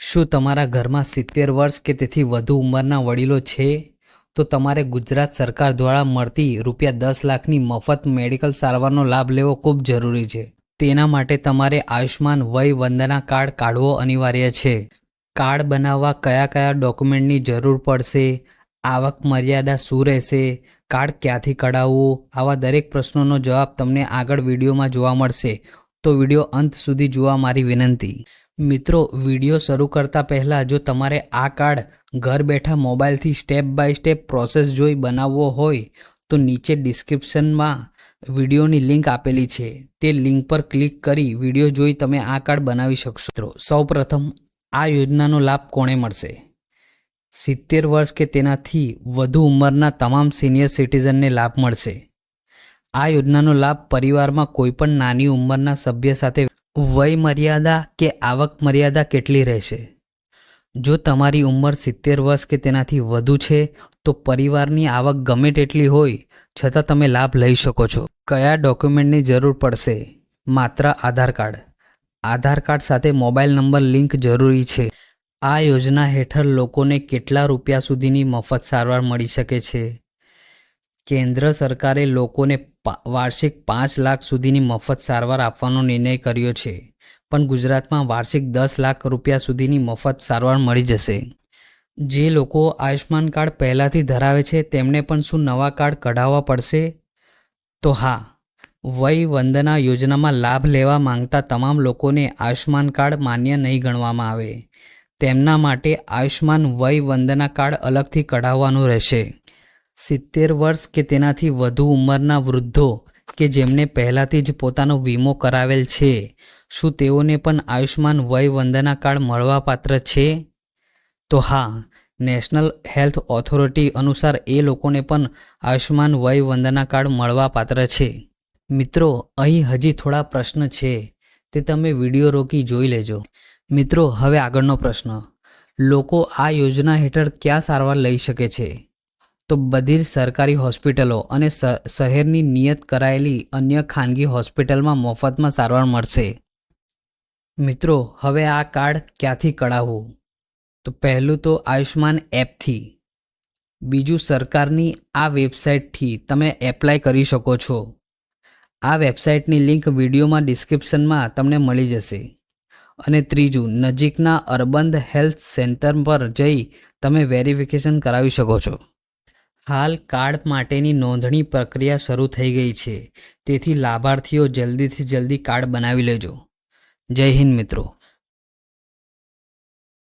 શું તમારા ઘરમાં સિત્તેર વર્ષ કે તેથી વધુ ઉંમરના વડીલો છે? તો તમારે ગુજરાત સરકાર દ્વારા મળતી રૂપિયા દસ લાખની મફત મેડિકલ સારવારનો લાભ લેવો ખૂબ જરૂરી છે. તેના માટે તમારે આયુષ્માન વય વંદના કાર્ડ કાઢવો અનિવાર્ય છે. કાર્ડ બનાવવા કયા કયા ડોક્યુમેન્ટની જરૂર પડશે? આવક મર્યાદા શું રહેશે? કાર્ડ ક્યાંથી કઢાવવું? આવા દરેક પ્રશ્નોનો જવાબ તમને આગળ વિડીયોમાં જોવા મળશે. તો વીડિયો અંત સુધી જોવા મારી વિનંતી. મિત્રો, વીડિયો શરૂ કરતાં પહેલાં જો તમારે આ કાર્ડ ઘર બેઠા મોબાઈલથી સ્ટેપ બાય સ્ટેપ પ્રોસેસ જોઈ બનાવવો હોય, તો નીચે ડિસ્ક્રિપ્શનમાં વિડીયોની લિંક આપેલી છે. તે લિંક પર ક્લિક કરી વીડિયો જોઈ તમે આ કાર્ડ બનાવી શકશો. મિત્રો, સૌપ્રથમ આ યોજનાનો લાભ કોણે મળશે? સિત્તેર વર્ષ કે તેનાથી વધુ ઉંમરના તમામ સિનિયર સિટીઝનને લાભ મળશે. આ યોજનાનો લાભ પરિવારમાં કોઈપણ નાની ઉંમરના સભ્ય સાથે વય મર્યાદા કે આવક મર્યાદા કેટલી રહેશે? જો તમારી ઉંમર સિત્તેર વર્ષ કે તેનાથી વધુ છે, તો પરિવારની આવક ગમે તેટલી હોય, છતાં તમે લાભ લઈ શકો છો. કયા ડોક્યુમેન્ટની જરૂર પડશે? માત્ર આધાર કાર્ડ. આધાર કાર્ડ સાથે મોબાઈલ નંબર લિંક જરૂરી છે. આ યોજના હેઠળ લોકોને કેટલા રૂપિયા સુધીની મફત સારવાર મળી શકે છે? કેન્દ્ર સરકારે લોકોને વાર્ષિક પાંચ લાખ સુધીની મફત સારવાર આપવાનો નિર્ણય કર્યો છે. પણ ગુજરાતમાં વાર્ષિક દસ લાખ રૂપિયા સુધીની મફત સારવાર મળી જશે. જે લોકો આયુષ્માન કાર્ડ પહેલાંથી ધરાવે છે, તેમને પણ શું નવા કાર્ડ કઢાવવા પડશે? તો હા, વય વંદના યોજનામાં લાભ લેવા માંગતા તમામ લોકોને આયુષ્માન કાર્ડ માન્ય નહીં ગણવામાં આવે. તેમના માટે આયુષ્માન વય વંદના કાર્ડ અલગથી કઢાવવાનું રહેશે. સિત્તેર વર્ષ કે તેનાથી વધુ ઉંમરના વૃદ્ધો કે જેમને પહેલાંથી જ પોતાનો વીમો કરાવેલ છે, શું તેઓને પણ આયુષ્માન વય વંદના કાર્ડ મળવાપાત્ર છે? તો હા, નેશનલ હેલ્થ ઓથોરિટી અનુસાર એ લોકોને પણ આયુષ્માન વય વંદના કાર્ડ મળવાપાત્ર છે. મિત્રો, અહીં હજી થોડા પ્રશ્ન છે, તે તમે વીડિયો રોકી જોઈ લેજો. મિત્રો, હવે આગળનો પ્રશ્ન. લોકો આ યોજના હેઠળ ક્યાં સારવાર લઈ શકે છે? તો બધી જ સરકારી હોસ્પિટલો અને શહેરની નિયત કરાયેલી અન્ય ખાનગી હોસ્પિટલમાં મફતમાં સારવાર મળશે. મિત્રો, હવે આ કાર્ડ ક્યાંથી કઢાવવું? તો પહેલું તો આયુષ્માન એપથી. બીજું સરકારની આ વેબસાઇટથી તમે એપ્લાય કરી શકો છો. આ વેબસાઇટની લિંક વિડીયોમાં ડિસ્ક્રિપ્શનમાં તમને મળી જશે. અને ત્રીજું, નજીકના અર્બન હેલ્થ સેન્ટર પર જઈ તમે વેરિફિકેશન કરાવી શકો છો. હાલ કાર્ડ માટેની નોંધણી પ્રક્રિયા શરૂ થઈ ગઈ છે. તેથી લાભાર્થીઓ જલ્દીથી જલ્દી કાર્ડ બનાવી લેજો. જય હિન્દ મિત્રો.